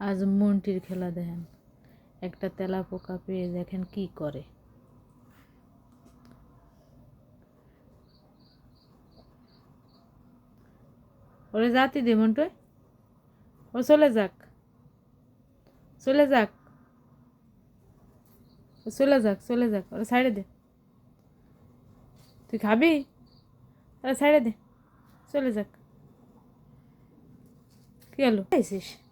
আজ মন্টির খেলা দেখেন। একটা তেলা পোকা পেয়ে দেখেন কি করে। ওরে জাতি দে মন্টুয় ও চলে যাক। চলে যাক। চলে যাক চলে যাক। ওরে সাইডে দে। তুই খাবি? ওরে সাইডে দে। চলে যাক। কি হলো? খাইছিস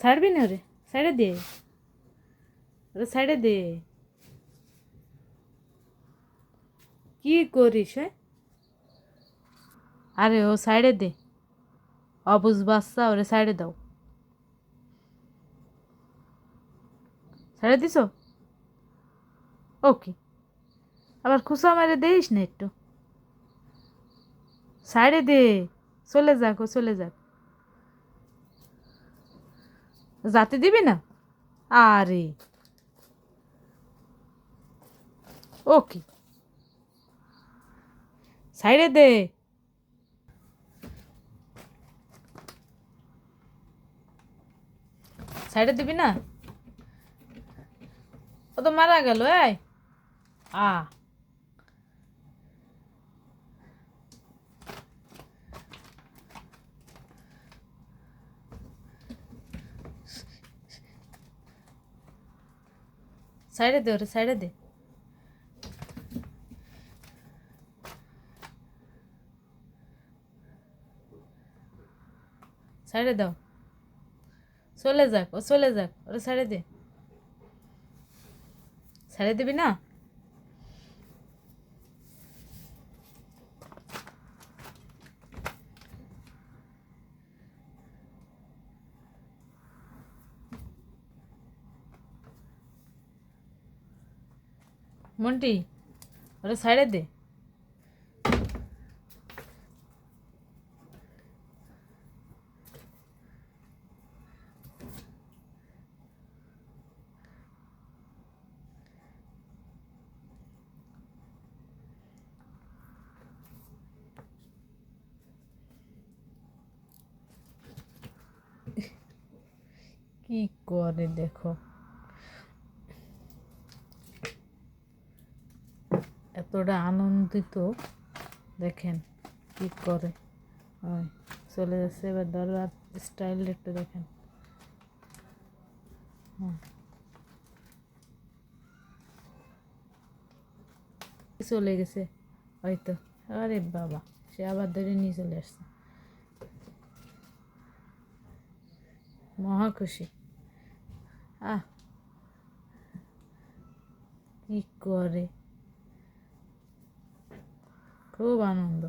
ছাড়বি না ওরে? সাইডে দে। ওরে সাইডে দে। কি করিস আরে ও সাইডে দে। অবুজ বাচ্চা, ওরে সাইডে দাও। সাইডে দিছ? ওকে। আবার খুসা মারে দেইস না একটু। সাইডে দে। চলে যাক ও, চলে যাক। যাতে দিবি না? আরে। ওকে। সাইডে দে। সাইডে দিবি না? ও তো মারা গেল, এই। আ। সাইডে দে ওরে সাইডে দে সাইডে দাও চলে যাক ও চলে যাক ওরে সাইডে দে সাইডে দিবি না মন্টি ওরে ছেড়ে দে। কি করে দেখো? এতটা আনন্দিত। দেখেন কি করে। চলে যাচ্ছে। এবার দরবার স্টাইল একটু দেখেন। চলে গেছে। হয়তো আরে বাবা, সে আবার ধরে নিয়ে চলে আসছে। মহা খুশি। আহ! কি করে। খুব আনন্দ।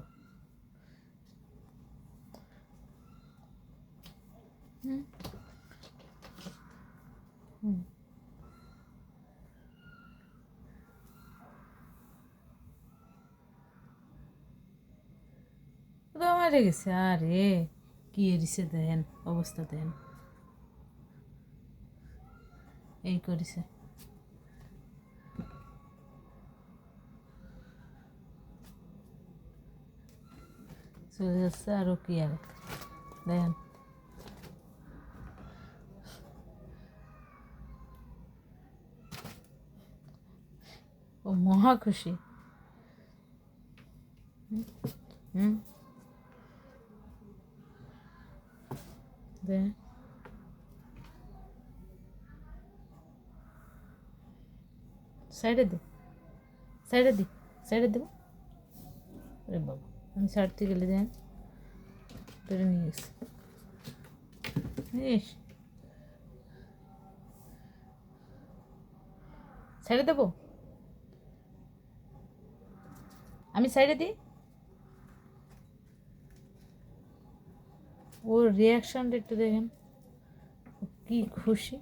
মারে গেছে আরে কি এরিছে দেন অবস্থা দেন। এই করেছে। চলে যাচ্ছে আরও কি আর দেখেন ও মহা খুশি হুম, হুম দেখেন সাইডে দে সাইডে দি আমি ছাড়তে গেলে দেন। ধরে নিয়ে গেছি। ইস সাইডে দেবো? আমি সাইডে দিই? ওর রিয়াকশানটা একটু দেখেন। কি খুশি।